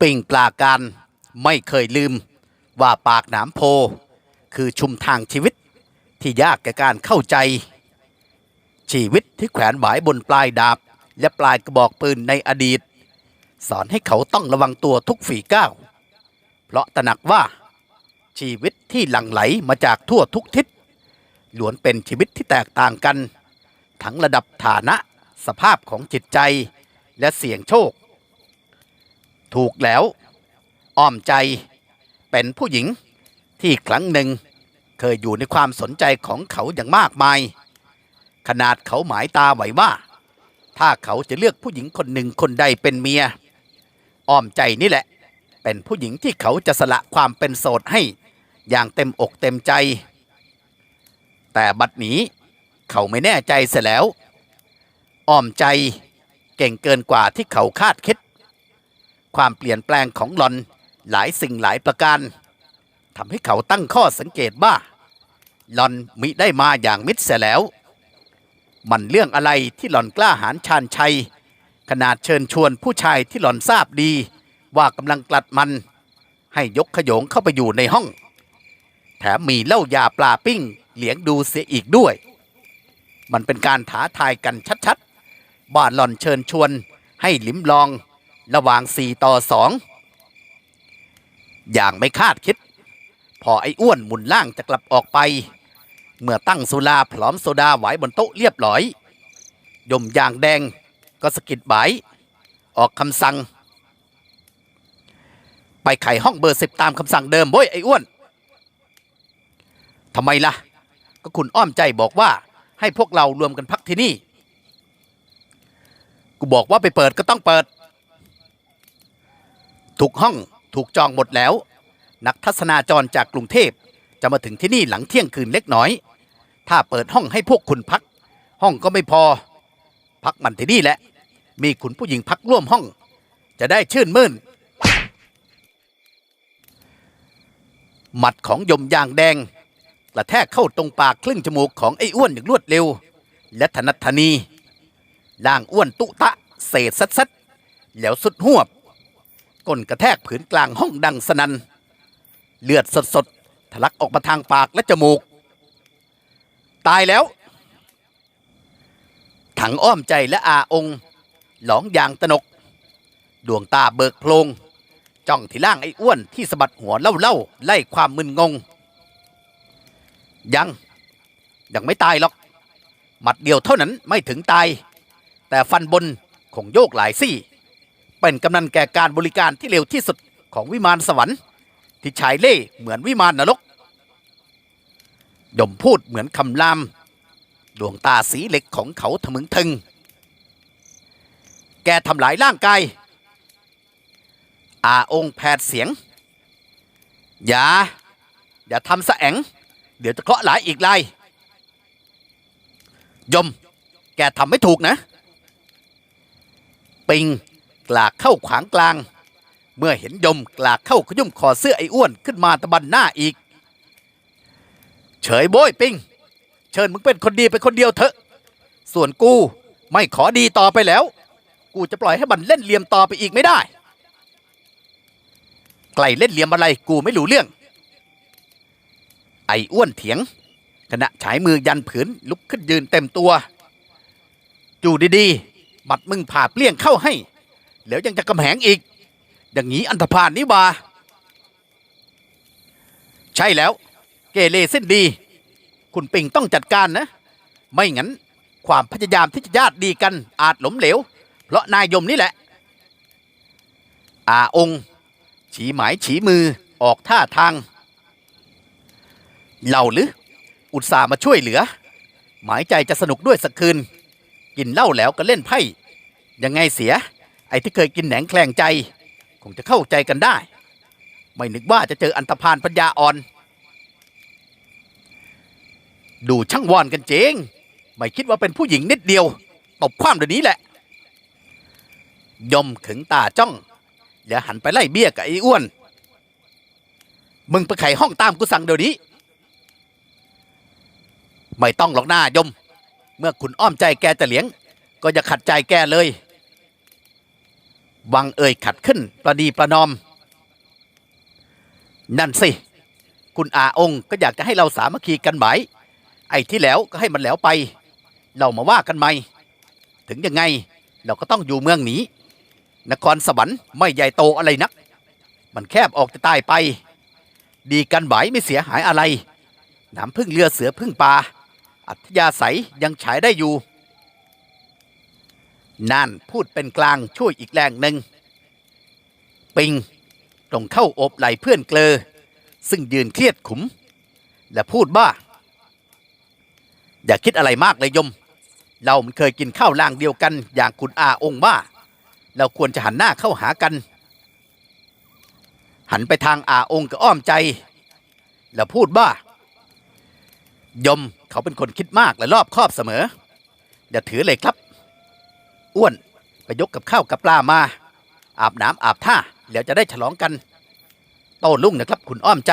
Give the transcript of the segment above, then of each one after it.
ปิงปลาการไม่เคยลืมว่าปากหนามโพ คือชุมทางชีวิตที่ยากแก่การเข้าใจ ชีวิตที่แขวนหวายบนปลายดาบ และปลายกระบอกปืนในอดีต สอนให้เขาต้องระวังตัวทุกฝีก้าว เพราะตระหนักว่าชีวิตที่หลั่งไหลมาจากทั่วทุกทิศล้วนเป็นชีวิตที่แตกต่างกัน ทั้งระดับฐานะ สภาพของจิตใจและเสี่ยงโชค ถูกแล้ว อ้อมใจเป็นผู้หญิงที่ครั้งหนึ่งเคยอยู่ในความสนใจของเขาอย่างมากมาย ขนาดเขาหมายตาไว้ว่า ถ้าเขาจะเลือกผู้หญิงคนหนึ่งคนใดเป็นเมีย อ้อมใจนี่แหละ เป็นผู้หญิงที่เขาจะสละความเป็นโสดให้อย่างเต็มอกเต็มใจ แต่บัดนี้เขาไม่แน่ใจเสียแล้ว อ้อมใจเก่งเกินกว่าที่เขาคาดคิด ความเปลี่ยนแปลงของหลอนหลายสิ่งหลายประการทำให้เขาตั้งข้อสังเกตว่าหลอนมิได้มาอย่างมิดเสียแล้ว มันเรื่องอะไรที่หลอนกล้าหาญชาญชัย ขนาดเชิญชวนผู้ชายที่หล่อนทราบดี ว่ากำลังกลัดมัน ให้ยกขโยงเข้าไปอยู่ในห้อง แถมมีเหล้ายาปลาปิ้งเลี้ยงดูเสียอีกด้วย มันเป็นการท้าทายกันชัดๆบ้านหลอนเชิญชวนให้ลิ้มลอง ระหว่างสี่ต่อสองอย่างไม่คาดคิด พอไอ้อ้วนหมุนล่างจะกลับออกไป เมื่อตั้งสุราพร้อมโซดาไว้บนโต๊ะเรียบร้อย ยมยางแดงก็สะกิดบายออกคำสั่ง ไปไขห้องเบอร์สิบตามคำสั่งเดิมเว้ยไอ้อ้วนทำไมล่ะ ก็คุณอ้อมใจบอกว่า ให้พวกเรารวมกันพักที่นี่ กูบอกว่าไปเปิดก็ต้องเปิด ทุกห้องถูกจองหมดแล้ว นักทัศนาจรจากกรุงเทพจะมาถึงที่นี่หลังเที่ยงคืนเล็กน้อย ถ้าเปิดห้องให้พวกคุณพัก ห้องก็ไม่พอ พักมันที่นี่แหละ มีคุณผู้หญิงพักร่วมห้อง จะได้ชื่นมื่น หมัดของยมยางแดงกระแทกเข้าตรงปากครึ่งจมูกของไอ้อ้วนอย่างรวดเร็ว และถนัทนีล่างอ้วนตุตะเศษซัดซัดๆแล้วสุดหวบ ก้นกระแทกผืนกลางห้องดังสนันเลือดสดสดๆทะลักออกมาทางปากและจมูก ตายแล้ว ถังอ้อมใจและอาองค์หลองยางตนก ดวงตาเบิกโพลงจ้องที่ล่างไอ้อ้วนที่สะบัดหัวเล่าเล่าไล่ความมึนงง ยัง ยังไม่ตายหรอก หมัดเดียวเท่านั้นไม่ถึงตาย แต่ฟันบนคงโยกหลายซี่ เป็นกำนันแก่การบริการที่เร็วที่สุดของวิมานสวรรค์ ที่ชายเล่เหมือนวิมานนรกยมพูดเหมือนคำราม ดวงตาสีเหล็กของเขาทะมึงทึง แกทำลายร่างกายอาองค์แผดเสียง อย่า อย่าทำสะแองเดี๋ยวจะเคาะห์หลายอีกลายยม แกทำไม่ถูกนะ ปิง กลากเข้าขวางกลาง เมื่อเห็นยมกลากเข้าขยุ่มคอเสื้อไอ้อ้วนขึ้นมาตะบันหน้าอีก เฉยโบยปิงเชิญมึงเป็นคนดีไปคนเดียวเถอะ ส่วนกูไม่ขอดีต่อไปแล้ว กูจะปล่อยให้มันเล่นเหลี่ยมต่อไปอีกไม่ได้ไกลเล่นเหลี่ยมอะไรกูไม่รู้เรื่อง ไอ้อ้วนเถียงขณะฉายมือยันผืนลุกขึ้นยืนเต็มตัวจู่ดีๆบัดมึงผ่าเปลี่ยงเข้าให้ แล้วยังจะกำแหงอีก อย่างนี้อันธพาลนี่ว่าใช่แล้ว เกเรเส้นดี คุณปิงต้องจัดการนะ ไม่งั้น ความพยายามที่จะญาติดีกันอาจหล้มเหลว เพราะนายยมนี่แหละ อาองค์ฉีหมายฉีมือออกท่าทาง เราหรือ อุตส่าห์มาช่วยเหลือ หมายใจจะสนุกด้วยสักคืน กินเหล้าแล้วก็เล่นไพ่ ยังไงเสีย ไอ้ที่เคยกินแหนงแคลงใจ คงจะเข้าใจกันได้ ไม่นึกว่าจะเจออันตพานปัญญาอ่อน ดูช่างวอนกันเจงไม่คิดว่าเป็นผู้หญิงนิดเดียว ตบความเดี๋ยวนี้แหละ ยมขึงตาจ้อง แล้วหันไปไล่เบี้ยกับไอ้อ้วน มึงไปไขห้องตามกูสั่งเดี๋ยวนี้ ไม่ต้องหรอกหน้ายม เมื่อคุณอ้อมใจแกจะเลี้ยง ก็อย่าขัดใจแกเลย วังเอ่ยขัดขึ้น ประดีประนอม นั่นสิ คุณอาองค์ก็อยากจะให้เราสามัคคีกันไหมไอ้ที่แล้วก็ให้มันแล้วไป เรามาว่ากันใหม่ ถึงยังไงเราก็ต้องอยู่เมืองนี้ นครสวรรค์ไม่ใหญ่โตอะไรนัก มันแคบออกจะตายไป ดีกันไหวไม่เสียหายอะไร น้ำพึ่งเรือเสือพึ่งปลา อัธยาศัยยังฉายได้อยู่ นั่นพูดเป็นกลางช่วยอีกแรงหนึ่ง ปิงตรงเข้าอบไหลเพื่อนเกลอ ซึ่งยืนเครียดขุม และพูดว่าอย่าคิดอะไรมากเลยยม เรามันเคยกินข้าวล่างเดียวกัน อย่างคุณอาองค์ว่าเราควรจะหันหน้าเข้าหากัน หันไปทางอาองค์กับอ้อมใจ แล้วพูดว่ายมเขาเป็นคนคิดมากและรอบคอบเสมอ อย่าถือเลยครับ อ้วนไปยกกับข้าวกับปลามา อาบน้ำอาบท่าแล้วจะได้ฉลองกัน โต้ลุ่งนะครับคุณอ้อมใจ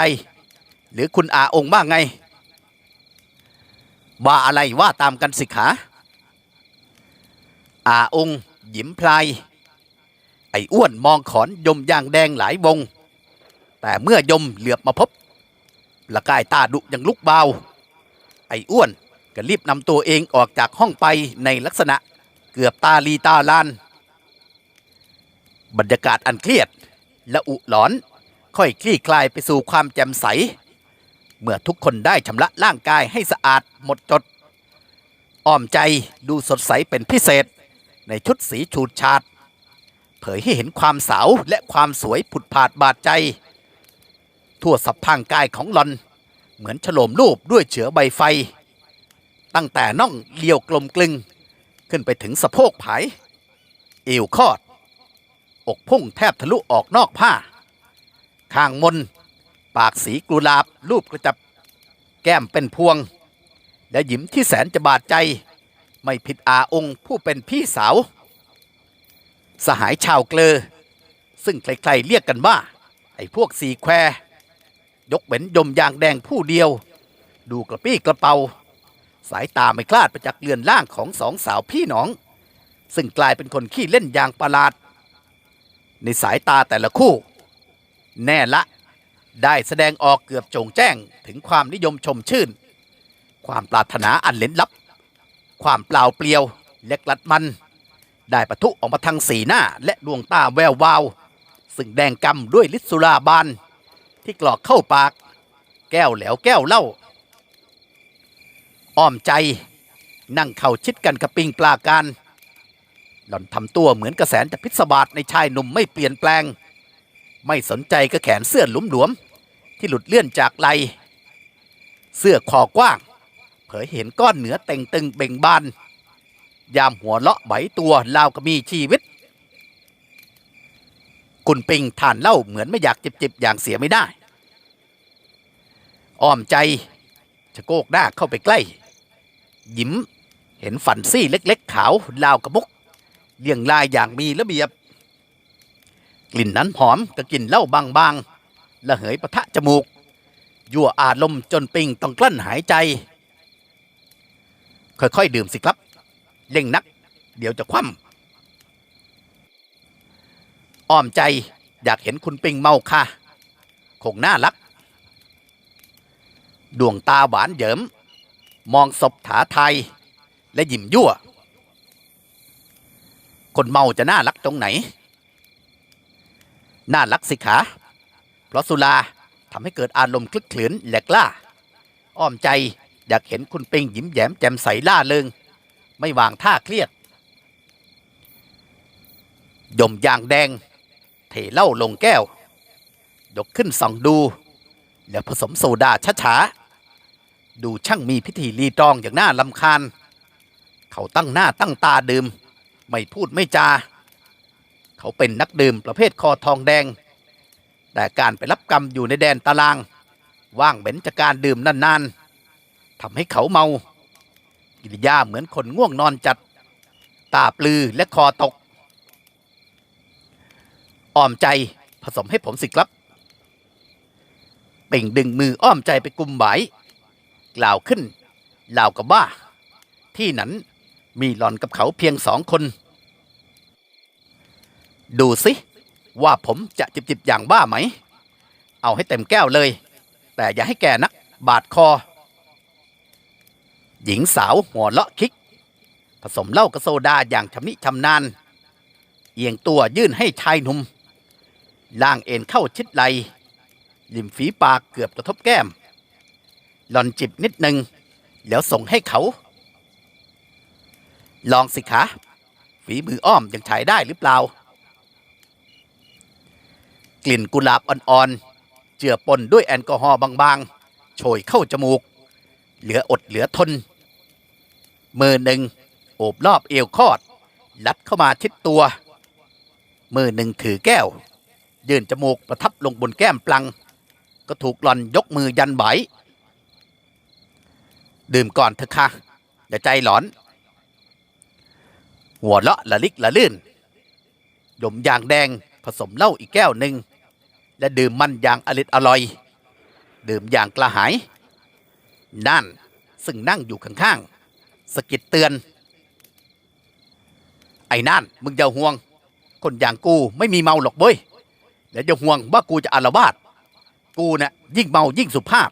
หรือคุณอาองค์ว่าไง ว่าอะไรว่าตามกันสิขาอาองค์หยิมพลายไอ้อ้วนมองขอนยมยางแดงหลายวง แต่เมื่อยมเหลือบมาพบละกายตาดุยังลุกเบา ไอ้อ้วนก็รีบนำตัวเองออกจากห้องไปในลักษณะ เกือบตาลีตาลานบรรยากาศอันเครียดและอุหลอน ค่อยคลี่คลายไปสู่ความแจ่มใส เมื่อทุกคนได้ชำระร่างกายให้สะอาดหมดจด อ้อมใจดูสดใสเป็นพิเศษ ในชุดสีฉูดฉาด เผยให้เห็นความสาวและความสวยผุดผาดบาดใจ ทั่วสับพางกายของหลอน เหมือนฉโลมรูปด้วยเฉือใบไฟ ตั้งแต่น่องเลี้ยวกลมกลึง ขึ้นไปถึงสะโพกไผายเอวคอด อกพุ่งแทบทะลุออกนอกผ้า ข้างมน ปากสีกุลาบรูปกระจับ แก้มเป็นพวง และหยิมที่แสนจะบาดใจ ไม่ผิดอาองค์ผู้เป็นพี่สาว สหายชาวเกลอ ซึ่งใครๆเรียกกันว่า ไอ้พวกสีแคว ยกเว้นยมยางแดงผู้เดียว ดูกระปี้กระเป๋า สายตาไม่คลาดไปจากเรือนร่างของสองสาวพี่น้อง ซึ่งกลายเป็นคนขี้เล่นอย่างประหลาด ในสายตาแต่ละคู่ แน่ละ ได้แสดงออกเกือบโจงแจ้งถึงความนิยมชมชื่น ความปรารถนาอันเล้นลับ ความเปล่าเปลี่ยวและกลัดมัน ได้ปะทุออกมาทางสีหน้าและดวงตาแวววาว ซึ่งแดงกำด้วยลิสุราบานที่กรอกเข้าปาก แก้วแหลวแก้วเล้า อ้อมใจ นั่งเข่าชิดกันกับปิงปลาการ หล่อนทำตัวเหมือนกระแสนจะพิศบาทในชายหนุ่มไม่เปลี่ยนแปลง ไม่สนใจก็แขนเสื้อหลวมๆที่หลุดเลื่อนจากไหลเสื้อคอกว้าง เผยเห็นก้อนเหนือเต่งตึงเบ่งบาน ยามหัวเลาะไหวตัวลาวก็มีชีวิตคุณปิงทานเหล้าเหมือนไม่อยากจิบๆอย่างเสียไม่ได้ อ้อมใจชะโกกหน้าเข้าไปใกล้ ยิ้ม เห็นฝันซี่เล็ก ๆ ขาวลาวกระมุกเลี่ยงลายอย่างมีระเบียบ กลิ่นนั้นหอมกับกลิ่นเหล้าบางๆระเหยปะทะจมูก ยั่วอารมณ์จนปิงต้องกลั้นหายใจ ค่อยๆดื่มสิครับเร่งนัก เดี๋ยวจะคว่ำอ้อมใจอยากเห็นคุณปิงเมาค่ะ คงน่ารัก ดวงตาหวานเยิม มองศพถาไทย และยิ้มยั่ว คนเมาจะน่ารักตรงไหน น่ารักสิขา เพราะสุราทำให้เกิดอารมณ์คลึกคลืนแหลกล่า อ้อมใจอยากเห็นคุณปิงยิ้มแย้มแจ่มใสล่าเริง ไม่วางท่าเครียดยมยางแดง เทเหล้าลงแก้ว ยกขึ้นส่องดู แล้วผสมโซดาช้าๆ ดูช่างมีพิธีรีตองอย่างน่าลำคาญ เขาตั้งหน้าตั้งตาดื่ม ไม่พูดไม่จา เขาเป็นนักดื่มประเภทคอทองแดง แต่การไปรับกรรมอยู่ในแดนตาราง ว่างเบนจากการดื่มนานๆทำให้เขาเมา กิริยาเหมือนคนง่วงนอนจัด ตาปลือและคอตก อ้อมใจผสมให้ผมสิครับเป่งดึงมืออ้อมใจไปกุมไหว กล่าวขึ้นลาวกับว่า ที่นั้นมีหลอนกับเขาเพียงสองคน ดูสิ ว่าผมจะจิบจิบอย่างบ้าไหม เอาให้เต็มแก้วเลย แต่อย่าให้แกนัก บาดคอ หญิงสาวหัวเลาะคิก ผสมเหล้ากับโซดาอย่างชำนิชำนาญเอียงตัวยื่นให้ชายหนุ่มล่างเอ็นเข้าชิดไหลริมฝีปากเกือบกระทบแก้ม หล่อนจิบนิดหนึ่งแล้วส่งให้เขา ลองสิคะฝีมืออ้อมยังใช้ได้หรือเปล่า กลิ่นกุหลาบอ่อนๆ เจือปนด้วยแอลกอฮอล์บางๆ โชยเข้าจมูก เหลืออดเหลือทน มือหนึ่งโอบรอบเอวคอด ลัดเข้ามาชิดตัว มือหนึ่งถือแก้ว ยื่นจมูกประทับลงบนแก้มปลัง ก็ถูกหลอนยกมือยันไหว ดื่มก่อนเถอะค่ะอย่าใจหลอน หัวเลาะละลิกละลื่นดมยางแดงผสมเหล้าอีกแก้วหนึ่งและดื่มมันอย่างอริดอร่อย ดื่มอย่างกระหาย นั่นซึ่งนั่งอยู่ข้างๆสกิดเตือน ไอ้นั่นมึงอย่าห่วง คนอย่างกูไม่มีเมาหรอกเว้ยแล้วอย่าห่วงว่ากูจะอาละวาดกูน่ะยิ่งเมายิ่งสุภาพ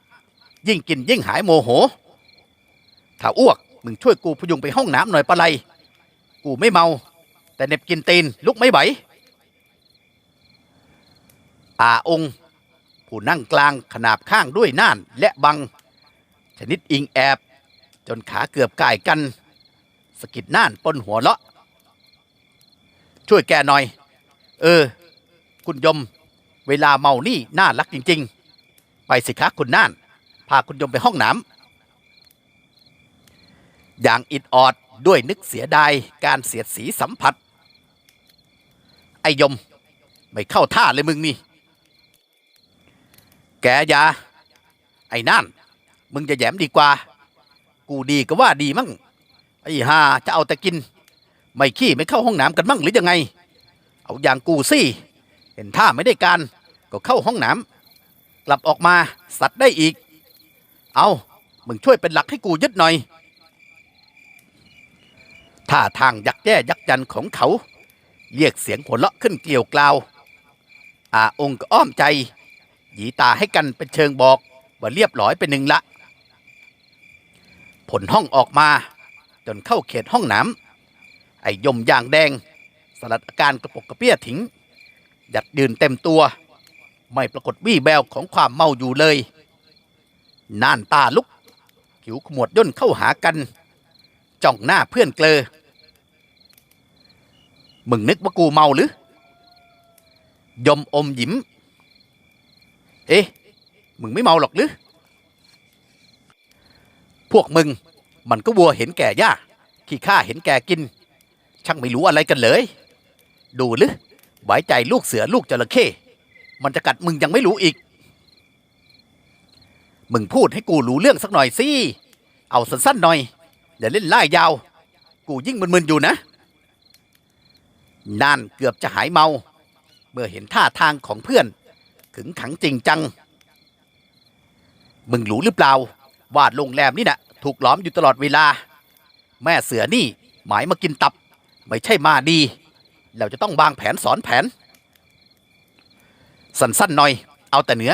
ยิ่งกินยิ่งหายโมโห ถ้าอ้วกมึงช่วยกูพยุงไปห้องน้ำหน่อยปะไรกูไม่เมา แต่เหน็บกินตีนลุกไม่ไหวอาองค์ผู้นั่งกลางขนาบข้างด้วยน่านและบัง ชนิดอิงแอบ จนขาเกือบก่ายกันสกิดน่านปนหัวเลาะ ช่วยแกหน่อย เออ คุณยม เวลาเมานี่น่ารักจริง ๆ ไปสิคะคุณน่าน พาคุณยมไปห้องน้ำ อย่างอิดออดด้วยนึกเสียดายการเสียดสีสัมผัส ไอยม ไม่เข้าท่าเลยมึงนี่ แกอยา ไอ้นั่น มึงจะแยมดีกว่า กูดีก็ว่าดีมั่ง ไอ้ห่าจะเอาแต่กิน ไม่ขี้ไม่เข้าห้องน้ำกันมั่งหรือยังไง เอาอย่างกูสิเห็นท่าไม่ได้การ ก็เข้าห้องน้ำกลับออกมาสัตว์ได้อีก เอามึงช่วยเป็นหลักให้กูยึดหน่อย ท่าทางยักแย่ยักยันของเขา เรียกเสียงหัวเราะขึ้นเกลียวกล่าว อาองค์ก็อ้อมใจ หยีตาให้กันเป็นเชิงบอกว่าเรียบร้อยเป็นหนึ่งละ ผลห้องออกมา จนเข้าเขตห้องน้ำไอ้ยมยางแดง สลัดอาการกระปกกระเปี้ยถิงหยัดยืนเต็มตัว ไม่ปรากฏวี่แววของความเมาอยู่เลย น่านตาลุกผิวขมวดย่นเข้าหากัน จ้องหน้าเพื่อนเกลอ มึงนึกว่ากูเมาหรือยมอมยิ้ม เอ๊ะ มึงไม่เมาหรอกหรือ พวกมึง มันก็วัวเห็นแก่ย่าขี้ข้าเห็นแก่กิน ช่างไม่รู้อะไรกันเลย ดูหรือไว้ใจลูกเสือลูกจระเข้ มันจะกัดมึงยังไม่รู้อีก มึงพูดให้กูรู้เรื่องสักหน่อยสิ เอาสั้นๆหน่อย อย่าเล่นล่ยาว กูยิ่งมึนๆอยู่นะ นานเกือบจะหายเมา เมื่อเห็นท่าทางของเพื่อน ขึงขังจริงจัง มึงรู้หรือเปล่า ว่าโรงแรมนี่นะถูกล้อมอยู่ตลอดเวลา แม่เสือนี่หมายมากินตับ ไม่ใช่มาดี เราจะต้องวางแผนสอนแผน สั้นๆหน่อย เอาแต่เนื้อ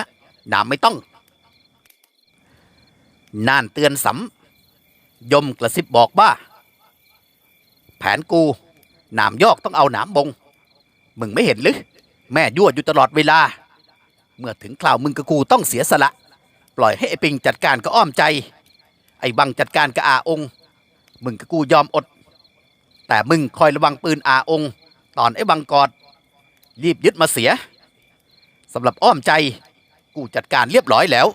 หนามไม่ต้องน่านเตือนสำยมกระซิบบอกว่า แผนกู หนามยอกต้องเอาหนามบง มึงไม่เห็นหรือ แม่ยั่วอยู่ตลอดเวลา เมื่อถึงคราวมึงกับกูต้องเสียสละ ปล่อยให้ไอ้ปิงจัดการก็อ้อมใจ ไอ้บังจัดการกับอาองค์มึงกับกูยอมอด แต่มึงคอยระวังปืนอาองค์ตอนไอ้บังกอด รีบยึดมาเสียสำหรับอ้อมใจ กูจัดการเรียบร้อยแล้ว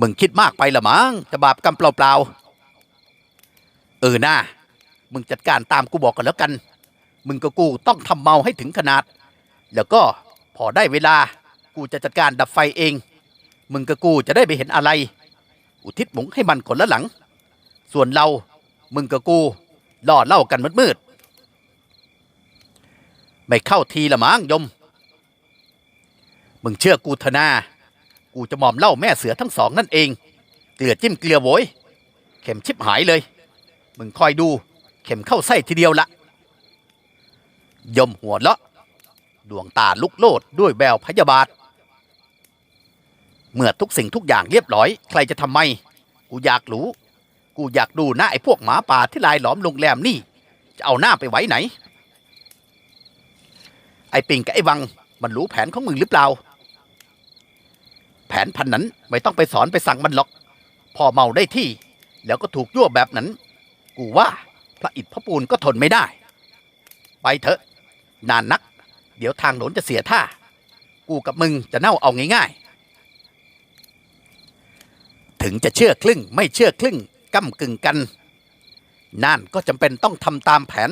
มึงคิดมากไปละมั้งจะบาปกรรมเปล่าๆเออหน้า มึงจัดการตามกูบอกกันแล้วกัน มึงกับกูต้องทำเมาให้ถึงขนาด แล้วก็พอได้เวลา กูจะจัดการดับไฟเอง มึงกับกูจะได้ไปเห็นอะไร อุทิศหมงให้มันคนละหลัง ส่วนเรา มึงกับกูล่อเล่ากันมืดๆไม่เข้าทีละมั้งยม มึงเชื่อกูเถอะนากูจะหมอมเล่าแม่เสือทั้งสองนั่นเอง เกลือจิ้มเกลือโวยเข็มชิบหายเลย มึงคอยดู เข็มเข้าไส้ทีเดียวละยมหัวเลาะดวงตาลุกโลดด้วยแววพยาบาท เมื่อทุกสิ่งทุกอย่างเรียบร้อย ใครจะทำไม กูอยากรู้ กูอยากดูหน้าไอ้พวกหมาป่าที่ลายหลอมโรงแรมนี่ จะเอาหน้าไปไว้ไหน ไอ้ปิงกับไอ้วัง มันรู้แผนของมึงหรือเปล่า แผนพันนั้นไม่ต้องไปสอนไปสั่งมันหรอก พอเมาได้ที่ แล้วก็ถูกยั่วแบบนั้น กูว่า ระอิฐพระปูนก็ทนไม่ได้ ไปเถอะ นานนัก เดี๋ยวทางโน้นจะเสียท่า กูกับมึงจะเน่าเอาง่ายๆ ถึงจะเชื่อครึ่งไม่เชื่อครึ่งก้ากึ่งกัน นั่นก็จำเป็นต้องทำตามแผน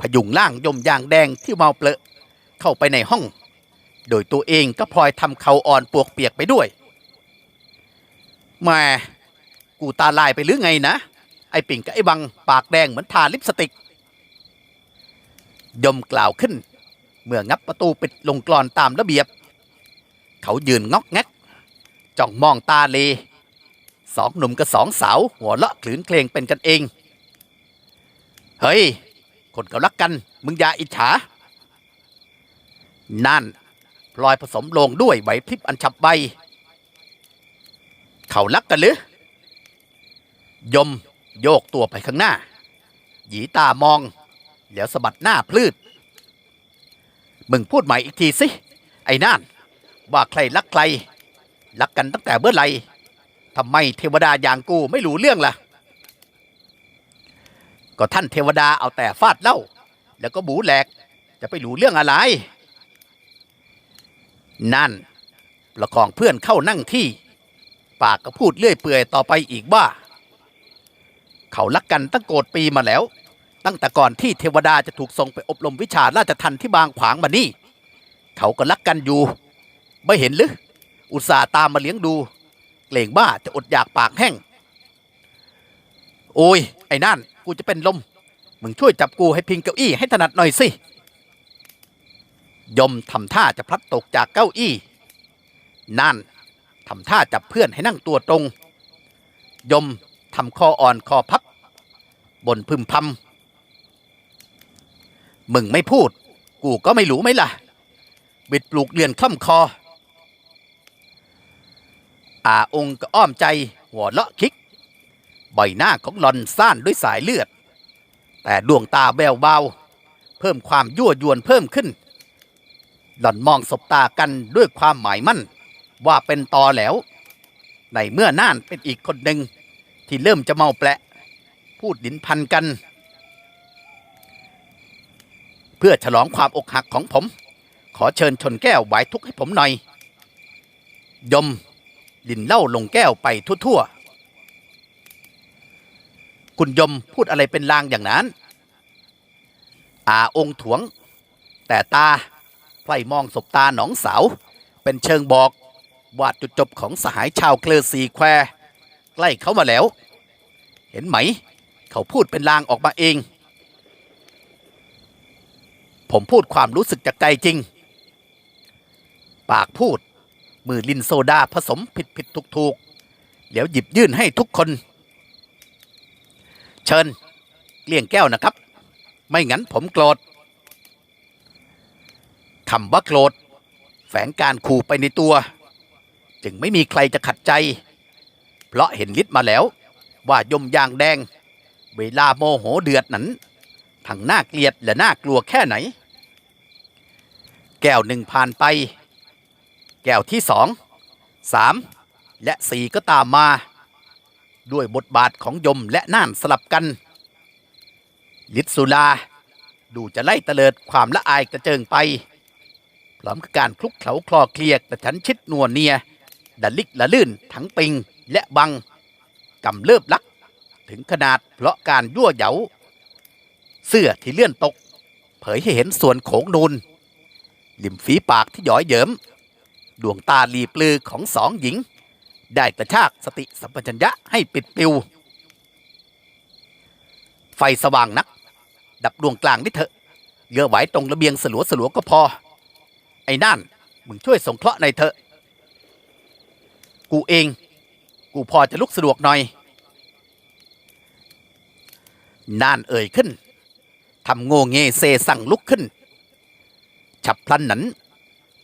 พยุงร่างยมยางแดงที่เมาเปลอะเข้าไปในห้อง โดยตัวเองก็พลอยทำเขาอ่อนปวกเปียกไปด้วยแม่กูตาลายไปหรือไงนะ ไอ้ปิ่งกับไอ้บังปากแดงเหมือนทาลิปสติก ยมกล่าวขึ้น เมื่องับประตูปิดลงกรอนตามระเบียบ เขายืนงอกแงกจ้องมองตาเลสองหนุ่มกับสองสาว หัวเราะคลืนเคลงเป็นกันเอง เฮ้ย คนเขารักกัน มึงอย่าอิจฉา นั่นพลอยผสมลงด้วยไหวพริบอันฉับใบเขารักกันหรือ ยม โยกตัวไปข้างหน้า หยีตามอง แล้วสะบัดหน้าพลืด มึงพูดใหม่อีกทีสิ ไอ้นั่นว่าใครรักใคร รักกันตั้งแต่เมื่อไหร่ทำไมเทวดาอย่างกูไม่รู้เรื่องล่ะ ก็ท่านเทวดาเอาแต่ฟาดเล่า แล้วก็บูแหลก จะไปรู้เรื่องอะไร นั่นประคองเพื่อนเข้านั่งที่ ปากก็พูดเลื่อยเปื่อยต่อไปอีกว่า เขารักกันตั้งโกรธปีมาแล้ว ตั้งแต่ก่อนที่เทวดาจะถูกส่งไปอบรมวิชาราชทันที่บางขวางมานี่ เขาก็รักกันอยู่ ไม่เห็นหรืออุตส่าห์ตามมาเลี้ยงดูเกรงบ้าจะอดอยากปากแห้ง โอ้ย ไอ้นั่น กูจะเป็นลม มึงช่วยจับกูให้พิงเก้าอี้ให้ถนัดหน่อยสิ ยมทำท่าจะพลัดตกจากเก้าอี้ นั่นทำท่าจับเพื่อนให้นั่งตัวตรง ยม ทำคออ่อนคอพับบนพึมพำมึงไม่พูด กูก็ไม่รู้ไหมล่ะ บิดปลูกเรียนคล่ำคอ อาองค์ก็อ้อมใจหัวเลาะคิก ใบหน้าของหลอนซ่านด้วยสายเลือด แต่ดวงตาแววเบาเพิ่มความยั่วยวนเพิ่มขึ้น หล่อนมองสบตากันด้วยความหมายมั่น ว่าเป็นตอแล้ว ในเมื่อน่านเป็นอีกคนหนึ่ง ที่เริ่มจะเมาแปละ พูดดินพันกัน เพื่อฉลองความอกหักของผม ขอเชิญชนแก้วไหวทุกให้ผมหน่อย ยมลินเหล่าลงแก้วไปทั่วๆคุณยมพูดอะไรเป็นลางอย่างนั้น อาองค์ถวง แต่ตาไพลมองศบตาหนองสาว เป็นเชิงบอกว่าจุดจบของสหายชาวเคลอสีแควร ใกล้เขามาแล้ว เห็นไหม เขาพูดเป็นลางออกมาเอง ผมพูดความรู้สึกจากใจจริง ปากพูด มือลินโซดาผสมผิดผิดถูกถูกๆแล้วหยิบยื่นให้ทุกคน เชิญเลี้ยงแก้วนะครับ ไม่งั้นผมโกรธคำว่าโกรธแฝงการขู่ไปในตัว จึงไม่มีใครจะขัดใจ เพราะเห็นฤทธิ์มาแล้ว ว่ายมยางแดง เวลาโมโหเดือดนั้นทั้งน่าเกลียดและน่ากลัวแค่ไหน แก้วหนึ่งผ่านไป แก้วที่สองสามและสี่ก็ตามมา ด้วยบทบาทของยมและน่านสลับกันลิศสุลา ดูจะไล่เตลิดความละอายกระเจิงไปพร้อมกับการคลุกเคล้าคลอเคลียกแต่ฉันชิดนัวเนียดันลิกละลื่นทั้งปิง และบังกำเริบลัก ถึงขนาดเพราะการยั่วเหยาเสื้อที่เลื่อนตก เผยให้เห็นส่วนโขงนูนริมฝีปากที่หยอยเยิมดวงตาลีปลือของสองหญิง ได้กระชากสติสัมปชัญญะให้ปิดปิว ไฟสว่างนัก ดับดวงกลางนิดเถอะเหลือไหวตรงระเบียงสลัวสลัวก็พอ ไอ้นั่นมึงช่วยสงเคราะห์ในอยเถอะ กูเอง กูพอจะลุกสะดวกหน่อย น่านเอ่ยขึ้นทำโง่เงเซสั่งลุกขึ้น ฉับพลันนั้น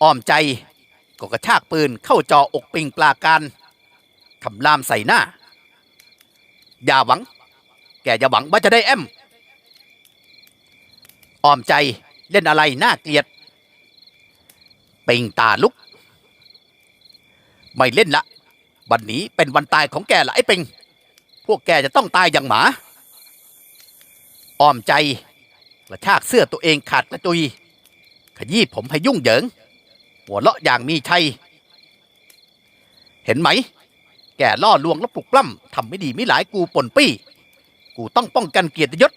อ้อมใจก็กระชากปืนเข้าจออกปิงปลาการคำรามใส่หน้า อย่าหวัง แกอย่าหวังว่าจะได้แอมอ้อมใจเล่นอะไรน่าเกลียด ปิงตาลุก ไม่เล่นละ วันนี้เป็นวันตายของแกละไอ้ปิงพวกแกจะต้องตายอย่างหมา อ้อมใจกระชากเสื้อตัวเองขาดกระจุย ขยี้ผมให้ยุ่งเหยิง หัวเราะอย่างมีชัย เห็นไหม แกล่อลวงและปลุกปล้ำทำไม่ดีไม่หลายกูป่นปี้ กูต้องป้องกันเกียรติยศ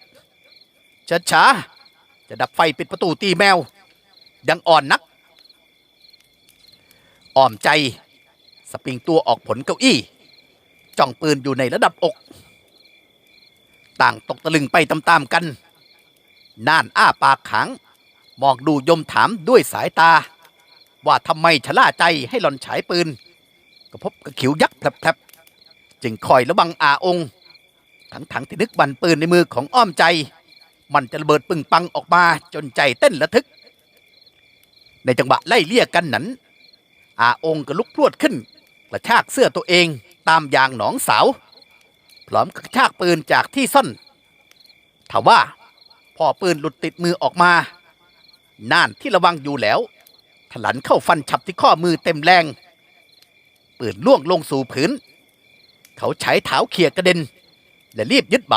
ช้าๆจะดับไฟปิดประตูตีแมว ยังอ่อนนัก อ้อมใจ สปริงตัวออกผลเก้าอี้ จ้องปืนอยู่ในระดับอก ต่างตกตะลึงไปตามๆกัน น่านอ้าปากขัง มองดูยมถามด้วยสายตา ว่าทำไมชะล่าใจให้หล่อนฉายปืนก็พบกระขิวยักษ์แผลบๆ จึงคอยระวังอาองค์ ทั้งๆที่นึกบันปืนในมือของอ้อมใจ มันจะระเบิดปึงปังออกมาจนใจเต้นระทึก ในจังหวะไล่เลี่ยกันนั้นอาองค์ก็ลุกพรวดขึ้น กระชากเสื้อตัวเองตามอย่างหนองสาวพร้อมกระชากปืนจากที่ซ่อนถาว่าพอปืนหลุดติดมือออกมา น่านที่ระวังอยู่แล้ว ถลันเข้าฟันฉับที่ข้อมือเต็มแรง ปืนล่วงลงสู่พื้น เขาใช้เท้าเขี่ยกระเด็น และรีบยึดไหม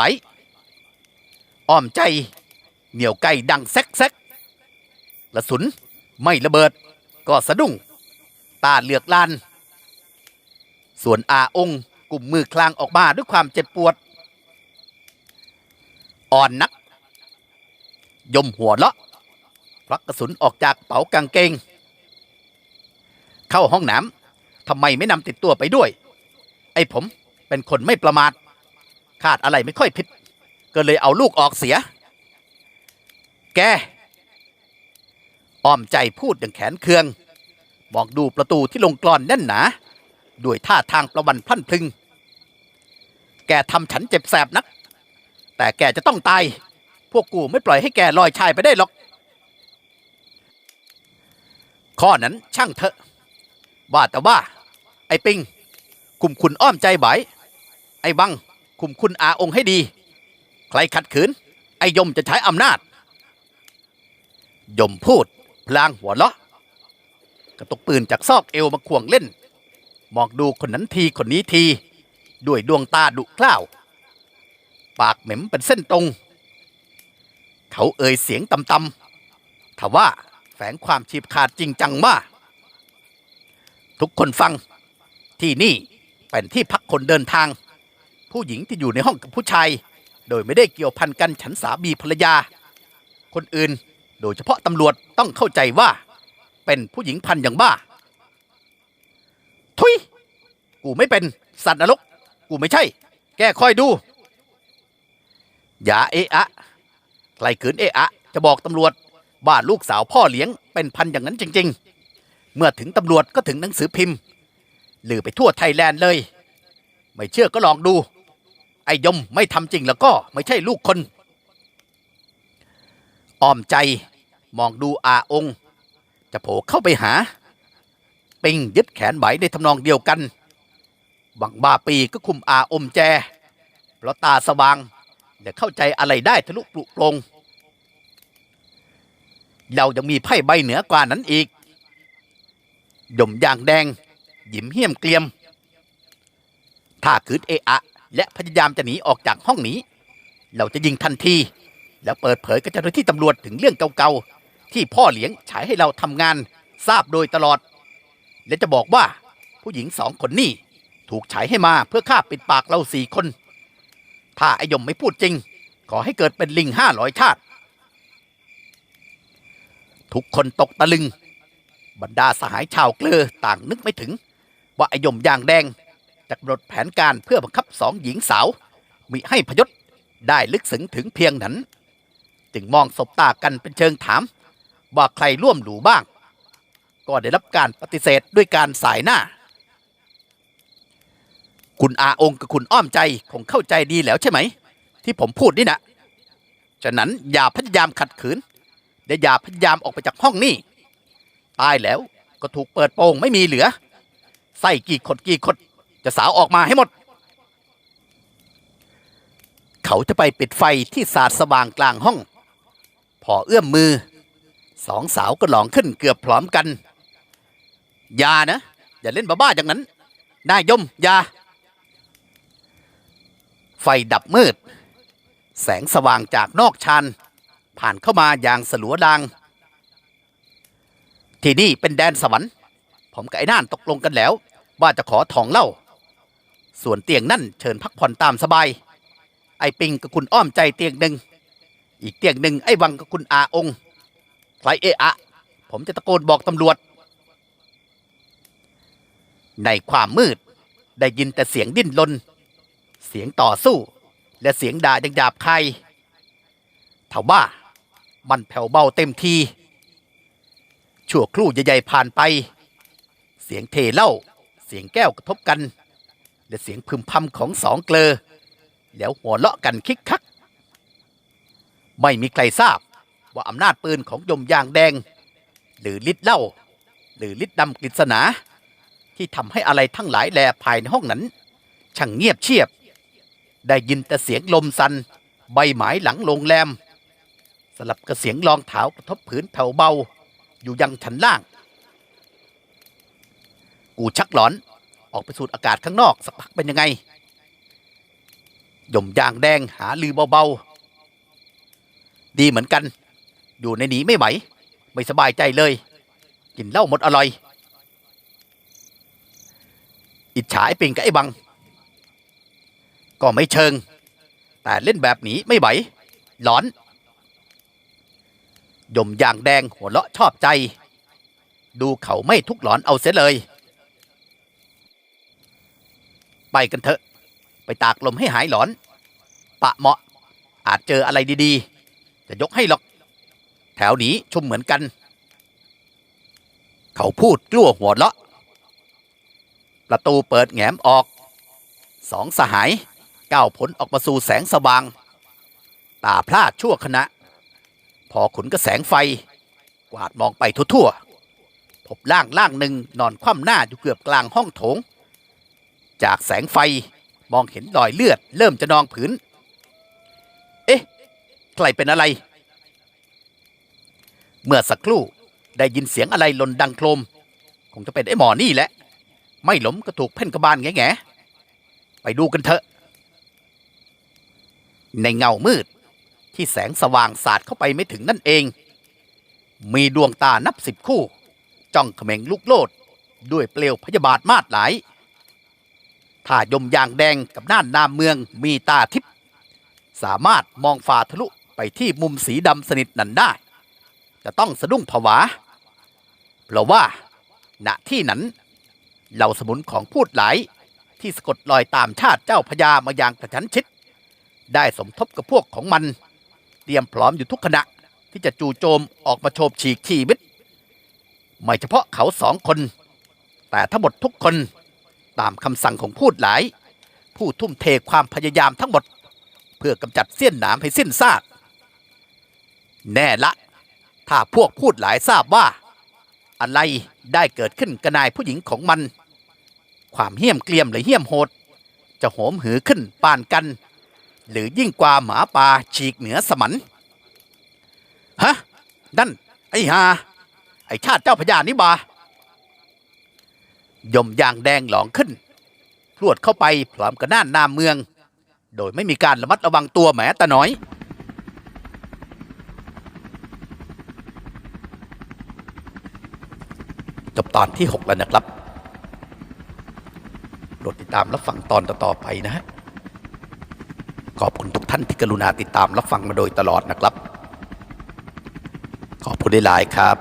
อ้อมใจ เหนียวไก่ดังแซกแซกกระสุนไม่ระเบิด ก็สะดุ้ง ตาเหลือกลาน ส่วนอาองค์กลุ่มมือคลางออกมาด้วยความเจ็บปวด อ่อนนัก ยมหัวเลาะพลักกระสุนออกจากเป๋ากางเกง เข้าห้องน้ำทำไมไม่นำติดตัวไปด้วย ไอ้ผมเป็นคนไม่ประมาทคาดอะไรไม่ค่อยผิด ก็เลยเอาลูกออกเสีย แกอ้อมใจพูดอย่างแขนเคืองมองดูประตูที่ลงกรอนแน่นหนา ด้วยท่าทางประวันพลันพลึง แกทำฉันเจ็บแสบนัก แต่แกจะต้องตาย พวกกูไม่ปล่อยให้แกลอยชายไปได้หรอก ข้อนั้นช่างเถอะ ว่าแต่ว่า ไอ้ปิง คุมคุณอ้อมใจไหวไอ้บัง คุมคุณอาองค์ให้ดี ใครขัดขืน ไอ้ยมจะใช้อำนาจ ยมพูด พลางหัวเราะกระตุกปืนจากซอกเอวมาข่วงเล่น มองดูคนนั้นทีคนนี้ที ด้วยดวงตาดุกล้าว ปากเหม็มเป็นเส้นตรง เขาเอ่ยเสียงต่ำๆทว่าแฝงความฉีบขาดจริงจังมากทุกคนฟังที่นี่เป็นที่พักคนเดินทาง ผู้หญิงที่อยู่ในห้องกับผู้ชาย โดยไม่ได้เกี่ยวพันกันฉันสามีภรรยา คนอื่นโดยเฉพาะตำรวจต้องเข้าใจว่า เป็นผู้หญิงพันอย่างบ้า ทุย กูไม่เป็นสัตว์นรก กูไม่ใช่ แกคอยดู อย่าเอะอะใครขืนเอะอะจะบอกตำรวจว่าลูกสาวพ่อเลี้ยงเป็นพันอย่างนั้นจริง ๆ เมื่อถึงตำรวจก็ถึงหนังสือพิมพ์ลือไปทั่วไทยแลนด์เลย ไม่เชื่อก็ลองดู ไอ้ยมไม่ทำจริงแล้วก็ไม่ใช่ลูกคน อ้อมใจมองดูอาองค์ จะโผล่เข้าไปหา ปิงยึดแขนไหวในทำนองเดียวกัน บังบาปีก็คุมอาอมแจ เพราะตาสว่างและเข้าใจอะไรได้ทะลุปลุกโปรงเรายังมีไพ่ใบเหนือกว่านั้นอีกยมยางแดง หยิมเหี้ยมเกลียม ถ้าขืนเอะอะ และพยายามจะหนีออกจากห้องนี้ เราจะยิงทันที แล้วเปิดเผยกับเจ้าหน้าที่ตำรวจถึงเรื่องเก่าๆ ที่พ่อเลี้ยงฉายให้เราทำงานทราบโดยตลอด และจะบอกว่า ผู้หญิงสองคนนี้ถูกฉายให้มาเพื่อฆ่าปิดปากเราสี่คน ถ้าไอยมไม่พูดจริง ขอให้เกิดเป็นลิงห้าร้อยชาติ ทุกคนตกตะลึง บรรดาสหายชาวเกลือต่างนึกไม่ถึง ว่าไอยมยางแดงจะกำหนดแผนการเพื่อบังคับสองหญิงสาวมิให้พยศได้ลึกซึ้งถึงเพียงนั้น จึงมองสบตากันเป็นเชิงถาม ว่าใครร่วมหลูบ้าง ก็ได้รับการปฏิเสธด้วยการสายหน้า คุณอาองค์กับคุณอ้อมใจคงเข้าใจดีแล้วใช่ไหม ที่ผมพูดนี่นะฉะนั้นอย่าพยายามขัดขืนและอย่าพยายามออกไปจากห้องนี้ตายแล้วก็ถูกเปิดโปงไม่มีเหลือไส้กี่ขดกี่ขดจะสาวออกมาให้หมด เขาจะไปปิดไฟที่สาดสว่างกลางห้อง พอเอื้อมมือ สองสาวก็หลองขึ้นเกือบพร้อมกัน อย่านะ อย่าเล่นบ้าๆอย่างนั้นนายยมอย่า ไฟดับมืด แสงสว่างจากนอกชานผ่านเข้ามาอย่างสลัวลาง ที่นี่เป็นแดนสวรรค์ ผมกับไอ้น่านตกลงกันแล้ว ว่าจะขอทองเล่า ส่วนเตียงนั่นเชิญพักผ่อนตามสบาย ไอ้ปิงกับคุณอ้อมใจเตียงหนึ่ง อีกเตียงหนึ่งไอ้วังกับคุณอาองค์ ใครเอะอะ ผมจะตะโกนบอกตำรวจ ในความมืด ได้ยินแต่เสียงดิ้นรนเสียงต่อสู้ และเสียงด่าอย่างหยาบคายเท่าว่ามันแผ่วเบาเต็มที ชั่วครู่ใหญ่ๆผ่านไป เสียงเทเหล้าเสียงแก้วกระทบกัน และเสียงพึมพำของสองเกลอ แล้วหัวเราะกันคิกคัก ไม่มีใครทราบว่าอำนาจปืนของยมยางแดง หรือลิดเหล้าหรือลิดดำกฤษณา ที่ทำให้อะไรทั้งหลายแลภายในห้องนั้น ช่างเงียบเชียบ ได้ยินแต่เสียงลมสัน ใบไม้หลังโรงแรม สลับกับเสียงรองเท้ากระทบผืนแผ่วเบา อยู่ยังชั้นล่าง กูชักหลอน ออกไปสูดอากาศข้างนอกสักพักเป็นยังไงย่มยางแดงหาลือเบาๆ ดีเหมือนกัน อยู่ในนี้ไม่ไหว ไม่สบายใจเลย กินเหล้าหมดอร่อย อิจฉาไอ้ปิงกับไอ้บัง ก็ไม่เชิง แต่เล่นแบบนี้ไม่ไหวหลอน ยมยางแดงหัวเราะชอบใจ ดูเขาไม่ทุกหลอนเอาเสียเลย ไปกันเถอะ ไปตากลมให้หายหลอน ปะเหมาะ อาจเจออะไรดีๆ จะยกให้หรอก แถวนี้ชุมเหมือนกัน เขาพูดกลัวหัวเราะ ประตูเปิดแง้มออกสองสหายก้าวผลออกมาสู่แสงสว่าง ตาพลาดชั่วขณะ พอขุนกระแสงไฟ กวาดมองไปทั่วๆพบร่างร่างหนึ่งนอนคว่ำหน้าอยู่เกือบกลางห้องโถง จากแสงไฟมองเห็นรอยเลือด เริ่มจะนองผืน เอ๊ะ ใครเป็นอะไร เมื่อสักครู่ได้ยินเสียงอะไรหล่นดังโครม คงจะเป็นไอ้หมอนี่แหละ ไม่หลมก็ถูกเพ่นกระบาลแง่ๆไปดูกันเถอะ ในเงามืดที่แสงสว่างสาดเข้าไปไม่ถึงนั่นเอง มีดวงตานับสิบคู่ จ้องเขม็งลุกโลด ด้วยเปลวพยาบาทมาดหลายถ้ายมยางแดงกับน่านนามเมืองมีตาทิพสามารถมองฝ่าทะลุไปที่มุมสีดำสนิทนั้นได้ จะต้องสะดุ้งผวา เพราะว่า ณที่นั้น เหล่าสมุนของพูดหลาย ที่สะกดรอยตามชาติเจ้าพญามาอย่างกระชั้นชิด ได้สมทบกับพวกของมัน เตรียมพร้อมอยู่ทุกขณะที่จะจู่โจมออกมาโฉบฉีกชีวิตไม่เฉพาะเขาสองคน แต่ทั้งหมดทุกคนตามคำสั่งของพูดหลาย ผู้ทุ่มเทความพยายามทั้งหมด เพื่อกำจัดเสี้ยนหนามให้สิ้นซาก แน่ละ ถ้าพวกพูดหลายทราบว่า อะไรได้เกิดขึ้นกับนายผู้หญิงของมัน ความเหี้ยมเกลียมหรือเหี้ยมโหด จะโหมหือขึ้นปานกัน หรือยิ่งกว่าหมาป่าฉีกเหนือสมันฮะนั่นไอ้ฮาไอ้ชาติเจ้าพญานิบายมยางแดงหลองขึ้นพรวดเข้าไปพร้อมกับน่านนามเมือง โดยไม่มีการระมัดระวังตัวแม้แต่น้อยจบตอนที่ 6 แล้วนะครับ โปรดติดตามรับฟังตอนต่อๆไปนะฮะขอบคุณทุกท่านที่กรุณาติดตามรับฟังมาโดยตลอดนะครับ ขอบคุณได้หลายครับ